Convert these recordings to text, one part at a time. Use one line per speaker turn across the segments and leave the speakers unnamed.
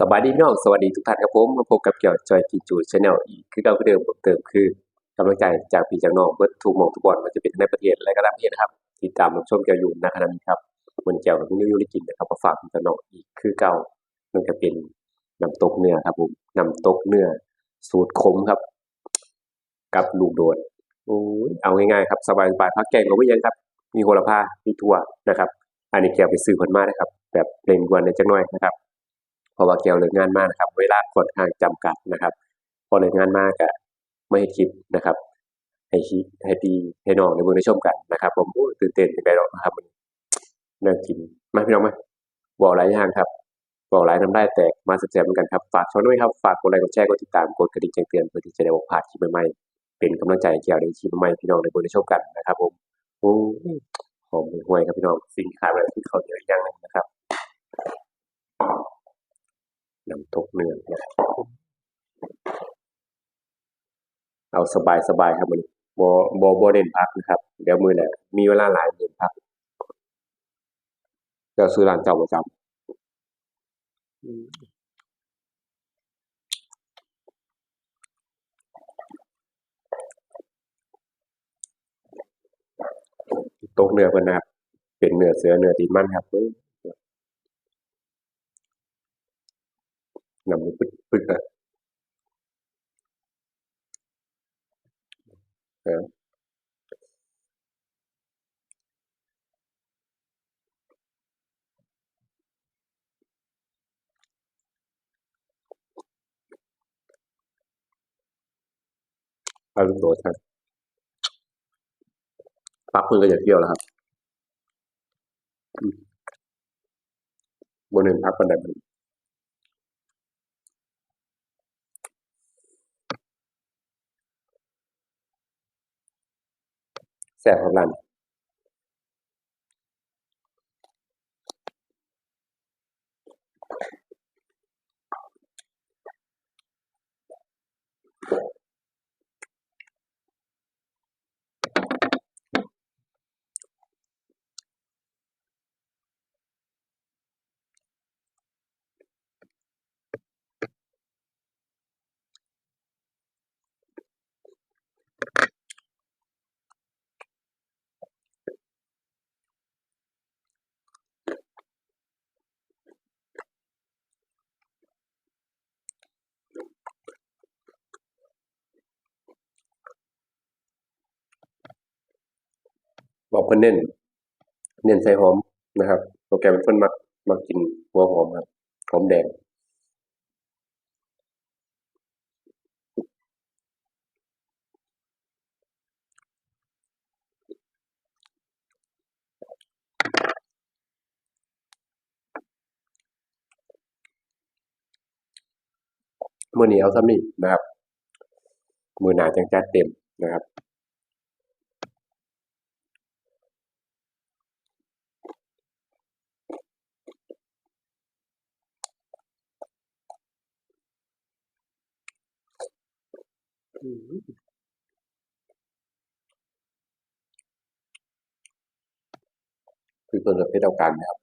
สบายดีพี่น้องสวัสดีทุกท่านครับผมมาพบกับเกี่ยวจอยกินจูชาแนลอีกคือเก่าคือเดิมเติมคือกำลังใจจากพี่จากน้องเบิดทุกมองทุกบอลมันจะเป็นในประเทศและก็ต่างประเทศนะครับติดตามรับชมเกี่ยวอยู่ณขณะนี้ครับมันเกี่ยวกับนิวยูริกินนะครับมาฝากพี่จากน้องอีกคือเก่ามันก็เป็นน้ำตกเนื้อครับผมน้ำตกเนื้อสูตรขมครับ กับลูกโดดโอ้ยเอาง่ายๆครับสบายๆพักแกงก็ไม่ยังครับ มีโหระพามีถั่วนะครับ อันนี้แกวไปซื้อคนมานะครับ แบบเร่งด่วนในจังหน่อยนะครับ เพราะว่าแกวเลิกงานมากนะครับ เวลาค่อนข้างจำกัดนะครับ พอเลิกงานมากก็ไม่ให้คิดนะครับ ให้คิดให้ดีให้น้องในมืองได้ชมกันนะครับ ผมตื่นเต้นจังไดดอกนะครับมันน่ากินมาพี่น้องมาบอกหลายอย่างครับบอกหลายน้ำได้แตกมาแซ่บๆเหมือนกันครับ ฝากช่องด้วยครับ ฝากกดไลค์กดแชร์กดติดตามกดกระดิ่งแจ้งเตือนเพื่อที่จะได้บอกพลาดคลิปใหม่ๆเป็นกำลังใจให้แกวในคลิปใหม่ๆพี่น้องในเมืองได้ชมกันนะครับ ผมโอ้หอมห่วยครับพี่น้องสิ่งขาดอะไรที่เขาเยอีกอย่างนึง น้ำตกเนื้อนะเอาสบายสบายครับมันบอบอบเน้นพักนะครับ เดี๋ยวมือแหละมีเวลาหลายเน้นพักเดี๋ยวซื้อร้านเก่าประจำตกเนื้อเพิ่นนะครับ เป็นเนื้อเสือเนื้อตีมันครับ น้ำมันปึดปึดอะออเอาลูกโดดครับปักมือก็อย่าเที่ยวแล้วครับอืมบ่เน้นพักปานใด มัน เพิ่นเน้น เน้นใส่หอมนะครับโปรแกรมเพิ่นมักมักกินหัวหอมครับหอมแดงมื้อนี้เอาส่ำนี้นะครับ มือหนาจังจัดเต็มนะครับ คือคนประเภทเดียวกันนะครับ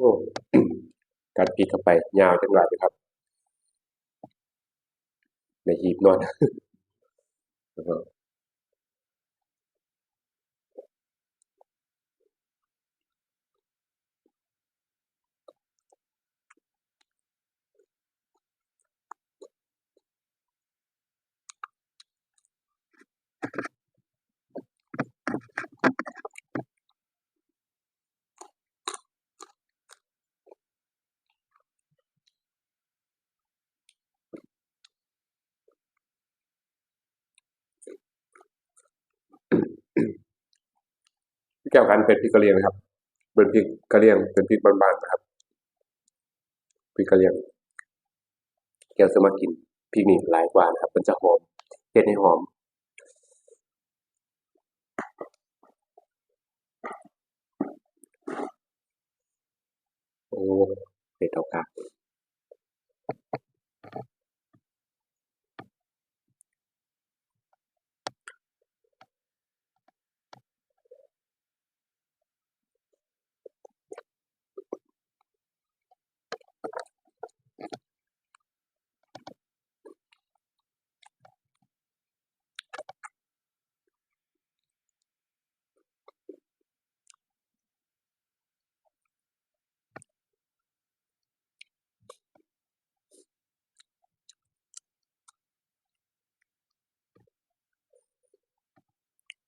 โอ้กัดปีกเข้าไป ยาวจังหวะเลยครับในหีบนอน แก้วกันเป็นพริกกะเหรี่ยงนะครับ เป็นพริกกะเหรี่ยง เป็นพริกบานๆนะครับพริกกะเหรี่ยง แก้วสมากินพริกนี่หลายกว่านะครับ มันจะหอมเฮ็ดให้หอมโอ้เป็ดเท่ากา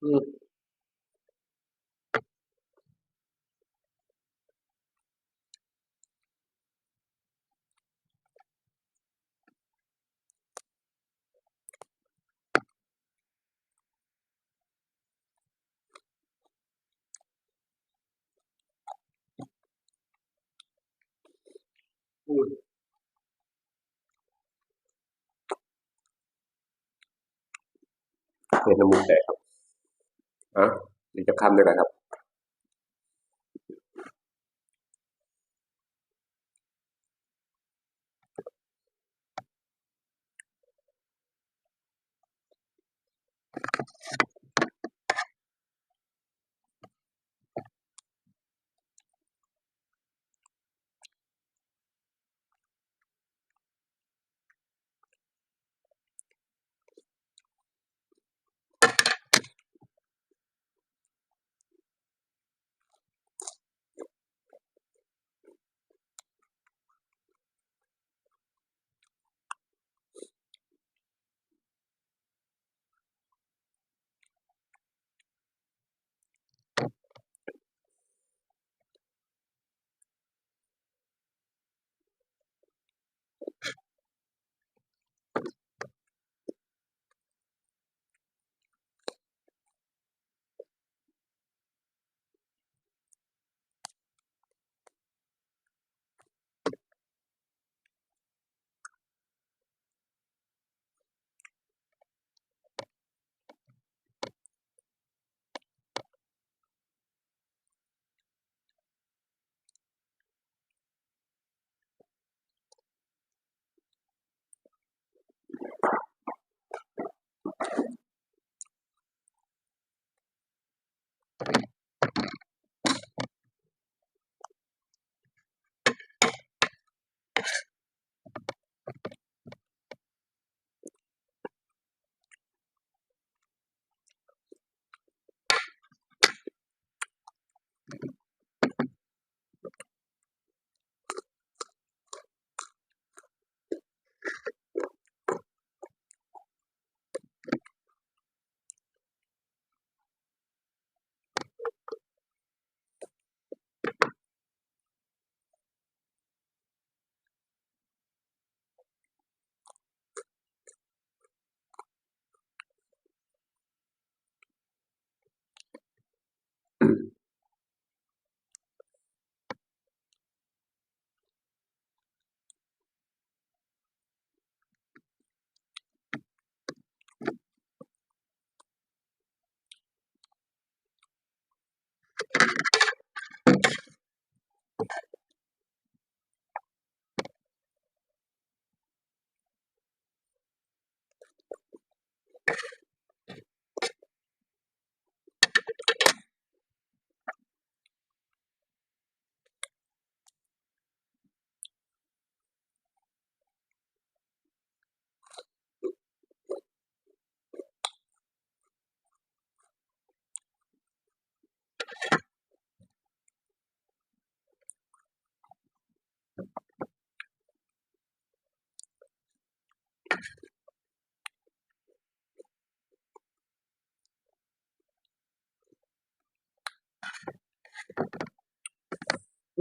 อืมอืมเห็น น้ำมูกแตกครับอะอีกจะคำหนึ่งนะครับโอ้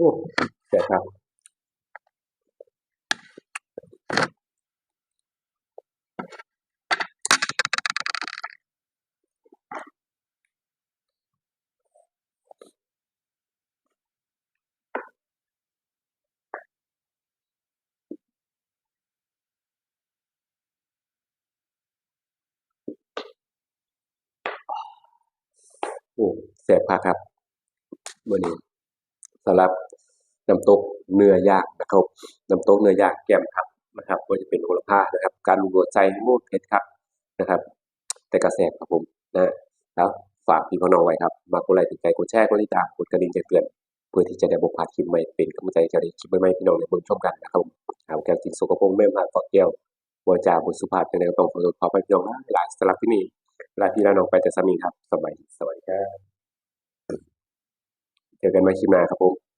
โอ้เสียครับโอ้เสียพาครับวันนี้สำหรับ น้ำตกเนื้อย่างนะครับน้ำตกเนื้อย่างแก้มผักนะครับบ่ว่าจะเป็นโหระพานะครับ การลวกใส่โอ้เผ็ดคักนะครับ แต่ก็แซ่บครับผมนะแล้วฝากพี่พอน้องไว้ครับมากดไลค์กดแชร์กดแชร์กดติดตามกดกระดิ่งแจ้งเตือนเพื่อที่จะได้บ่พลาดคลิปใหม่เป็นกำลังใจจ้าได้คลิปใหม่ๆพี่น้องได้เบิ่งชมกันนะครับผมหาแก้วกินสกปรกไม่มาฝากแก้วบ่จาบ่สุภาพจังไดก็ต้องขอโทษขออภัยพี่น้องหลายสำหรับที่นี่ลาพี่ลาน้องไปแต่สามีครับสบายสวัสดีครับเจอกันใหม่คลิปหน้าครับผม